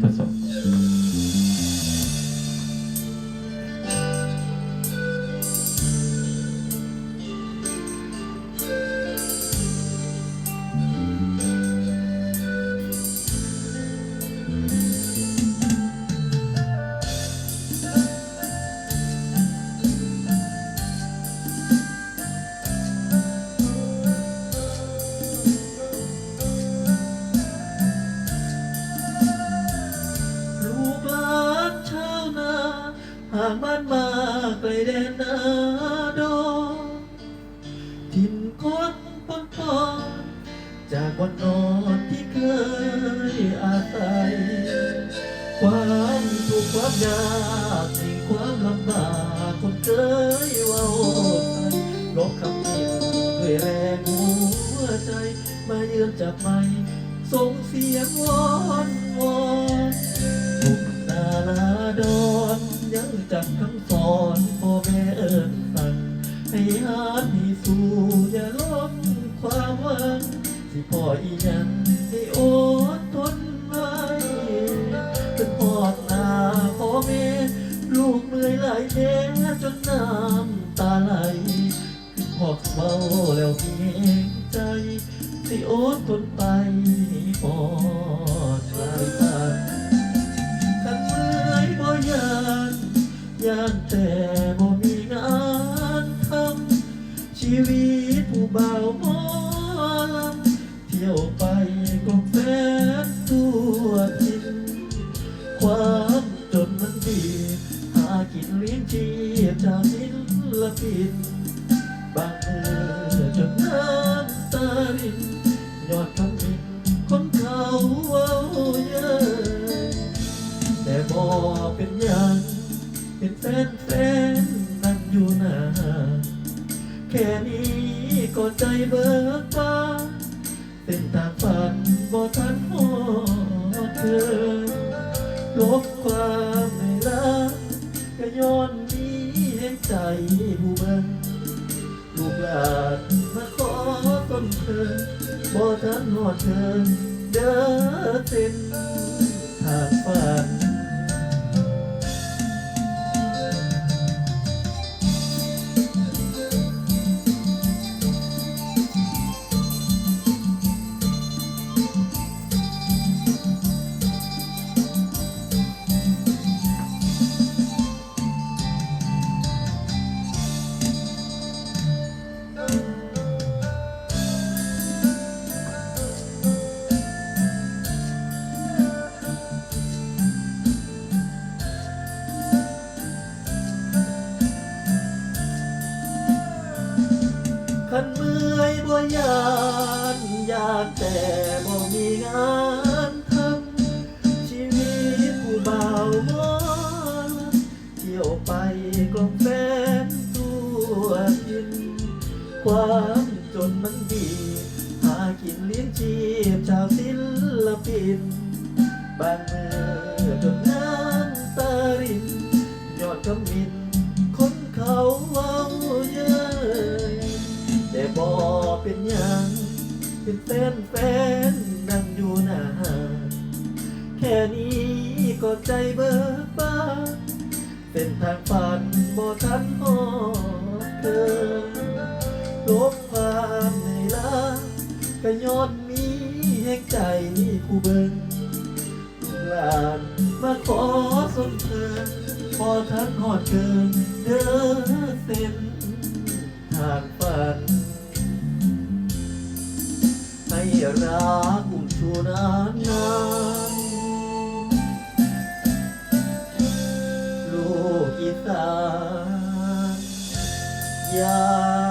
ทด ห่างบ้านมาไกลแดนนาดงถิ่นคนปนปอนจากวันนอนที่เคยอาศัย ความทุกข์ความยากสิ่งความลำบากคนเคยเว่าใส่ลบคำผิดด้วยแรงหัวใจ มาเยือนจับไม้ส่งเสียงวอนวอน ยังจำคำสอนพ่อแม่เอิญสั่งให้หานให้สู้อย่าล้มความหวังที่พ่ออีหยังให้อดทนไว้เป็นพอดหน้าพ่อแม่ลูกเหนื่อยหลายแท้จนน้ำตาไหลคือพอกเมาแล้วเพียงใจ สิอดทนไปปอานแต่บ่มีงานทำชีวิตผู้บ่าวหมอลำเที่ยวไปกลมแฟนทั่วทินความจนมันดีหากินเลี้ยงชีพจากศิลปินบางมือจนน้ำตารินยอดคำมินคนเขาเว้าเยอะแต่บอกเป็นหยัง เป็นแฟนแฟนนั่งอยู่หน้า แค่นี้ก็ใจเบิกบานเป็นทาฝันบ่ทันหอดเธอ ลบความไม่รักก็ย้อนนี้ให้ใจผู้เบิ่งลูกหลานมาขอต้นเธอบ่ทันหอดเธอเด้อเส้นทางฝันานแต่บ่มีงานทำชีวิตผู้บ่าวหมอลำเที่ยวไปกลมแฟนตัวทิน ความจนมันดีหากินเลี้ยงชีพชาวศิลปินบางมือจนน้ำตารินยอดกำมินคนเขาเว้าเย้ยแต่บอกเป็นยัง เป็นแฟนแฟนนั่งอยู่หน้าแค่นี้ก็ใจเบิกบานเป็นทางฝันบ่ทันหอดเธอลบความในลาก็ย้อนมีแห่งใจผู้เบิงลูกหลานมาขอสนเธอพอทันหอดเกินเดินเส้นทางฝัน ให้รักอุ่มชูนานนานลูกอีสานยา